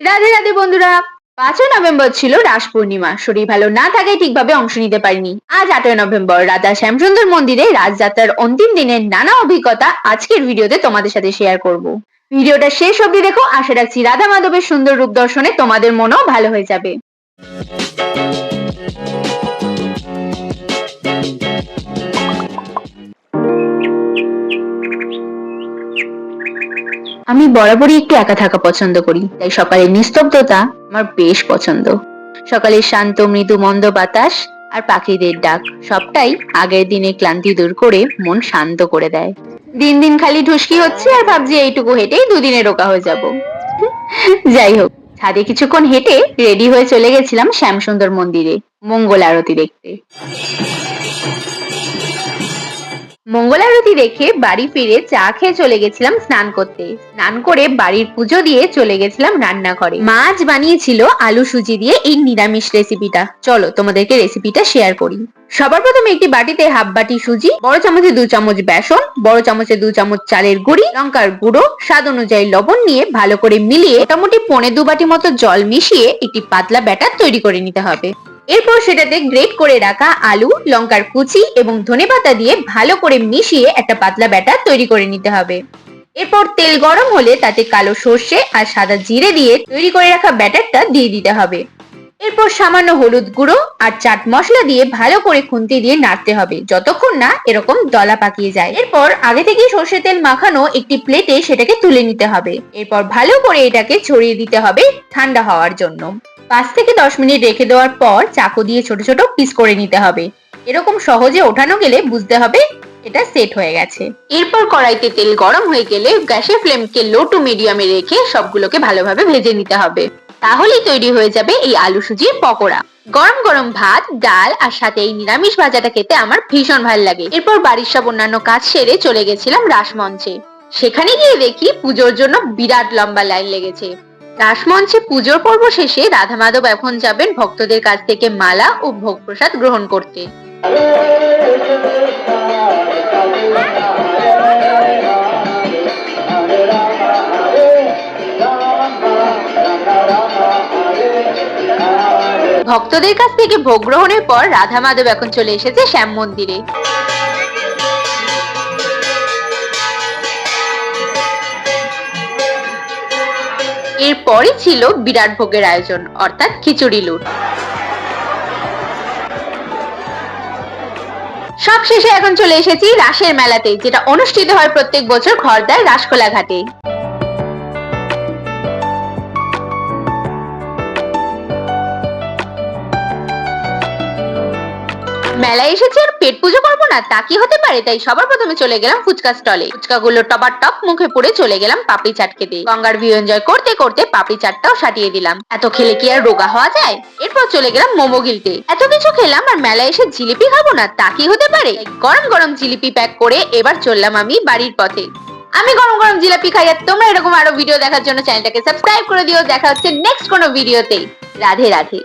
রাধে রাধে বন্ধুরা, পাঁচই নভেম্বর ছিল রাস পূর্ণিমা। শরীর ভালো না থাকায় ঠিকভাবে অংশ নিতে পারিনি। আজ আটই নভেম্বর রাজা শ্যামসুন্দর মন্দিরে রাজযাত্রার অন্তিম দিনের নানা অভিজ্ঞতা আজকের ভিডিওতে তোমাদের সাথে শেয়ার করব। ভিডিওটা শেষ অবধি দেখো, আশা রাখছি রাধা মাধবের সুন্দর রূপ দর্শনে তোমাদের মনও ভালো হয়ে যাবে। আমি বরাবরই একটু একা থাকা পছন্দ করি, তাই সকালের নিস্তব্ধতা আমার বেশ পছন্দ। সকালের শান্ত, মৃদু, মন্দ বাতাস আর পাখিদের ডাক, সবটাই আগের দিনে ক্লান্তি দূর করে মন শান্ত করে দেয়। দিন দিন খালি ঢুসকি হচ্ছে আর ভাবছি এইটুকু হেঁটেই দুদিনে রোকা হয়ে যাব। যাই হোক, ছাদে কিছুক্ষণ হেঁটে রেডি হয়ে চলে গেছিলাম শ্যামসুন্দর মন্দিরে, মঙ্গল আরতি দেখতে। মঙ্গল আরতি দেখে বাড়ি ফিরে চা খেয়ে চলে গেছিলাম স্নান করতে। স্নান করে বাড়ির পুজো দিয়ে চলে গেছিলাম রান্নাঘরে। মাছ বানিয়েছিল আলু সুজি দিয়ে এই নিরামিষ রেসিপিটা। চলো তোমাদেরকে রেসিপিটা শেয়ার করি। সবার প্রথমে একটি বাটিতে হাফ বাটি সুজি, বড় চামচে দু চামচ বেসন, বড় চামচে দু চামচ চালের গুঁড়ি, লঙ্কার গুঁড়ো, স্বাদ অনুযায়ী লবণ নিয়ে ভালো করে মিলিয়ে মোটামুটি পনে দু বাটি মতো জল মিশিয়ে একটি পাতলা ব্যাটার তৈরি করে নিতে হবে। এরপর সেটাতে গ্রেট করে রাখা আলু, লঙ্কার কুচি এবং ধনেপাতা দিয়ে ভালো করে মিশিয়ে একটা পাতলা ব্যাটার তৈরি করে নিতে হবে। এরপর তেল গরম হলে তাতে কালো সর্ষে আর সাদা জিরে দিয়ে তৈরি করে রাখা ব্যাটারটা দিয়ে দিতে হবে। এরপর সামান্য হলুদ গুঁড়ো আর চাট মশলা দিয়ে ভালো করে খুন্তি দিয়ে নাড়তে হবে। যতক্ষণ না এরকম দলা পাকিয়ে যায়। এরপর আগে থেকে সর্ষে তেল মাখানো একটি প্লেটে সেটাকে তুলে নিতে হবে। এরপর ভালো করে এটাকে ছড়িয়ে দিতে হবে ঠান্ডা হওয়ার জন্য। পাঁচ থেকে দশ মিনিট রেখে দেওয়ার পর চাকু দিয়ে ছোট ছোট পিস করে নিতে হবে। এরকম সহজে ওঠানো গেলে বুঝতে হবে এটা সেট হয়ে গেছে। এরপর কড়াইতে তেল গরম হয়ে গেলে গ্যাসের ফ্লেমকে লো টু মিডিয়ামে রেখে সবগুলোকে ভালোভাবে ভেজে নিতে হবে। তাহলেই তৈরি হয়ে যাবে এই আলু সুজির পকোড়া। গরম গরম ভাত, ডাল আর সাথে এই নিরামিষ ভাজাটা খেতে আমার ভীষণ ভালো লাগে। এরপর বাড়ির সব অন্যান্য কাজ সেরে চলে গেছিলাম রাসমঞ্চে। সেখানে গিয়ে দেখি পুজোর জন্য বিরাট লম্বা লাইন লেগেছে। রাসমঞ্চে পুজোর পর্ব শেষে রাধা মাধব এখন যাবেন ভক্তদের কাছ থেকে মালা ও ভোগ প্রসাদ গ্রহণ করতে। ভক্তদের কাছ থেকে ভোগ গ্রহণের পর রাধা মাধব এখন চলে এসেছে শ্যাম মন্দিরে। এরপরই ছিল বিরাট ভোগের আয়োজন, অর্থাৎ খিচুড়ি লুট। সব শেষে এখন চলে এসেছি রাসের মেলাতে, যেটা অনুষ্ঠিত হয় প্রত্যেক বছর খড়দার রাসকোলা ঘাটে। মেলায় এসেছি আর পেট পুজো করব না, তা কি হতে পারে? তাই সবার প্রথমে চলে গেলাম ফুচকা স্টলে। ফুচকাগুলো টবার টপ মুখে পড়ে চলে গেলাম পাপড়ি চাট খেতে গঙ্গার ভিউ এনজয় করতে করতে পাপড়ি চাটটাও সাটিয়ে দিলাম। এত খেলে কি আর রোগা হওয়া যায়? এরপর চলে গেলাম মোমো গিলতে। এত কিছু খেলাম আর মেলায় এসে জিলিপি খাব না, তা কি হতে পারে? গরম গরম জিলিপি প্যাক করে এবার চললাম আমি বাড়ির পথে। আমি গরম গরম জিলাপি খাই আর তোমরা এরকম আরও ভিডিও দেখার জন্য চ্যানেলটাকে সাবস্ক্রাইব করে দিও। দেখা হচ্ছে নেক্সট কোনো ভিডিওতে রাধে রাধে।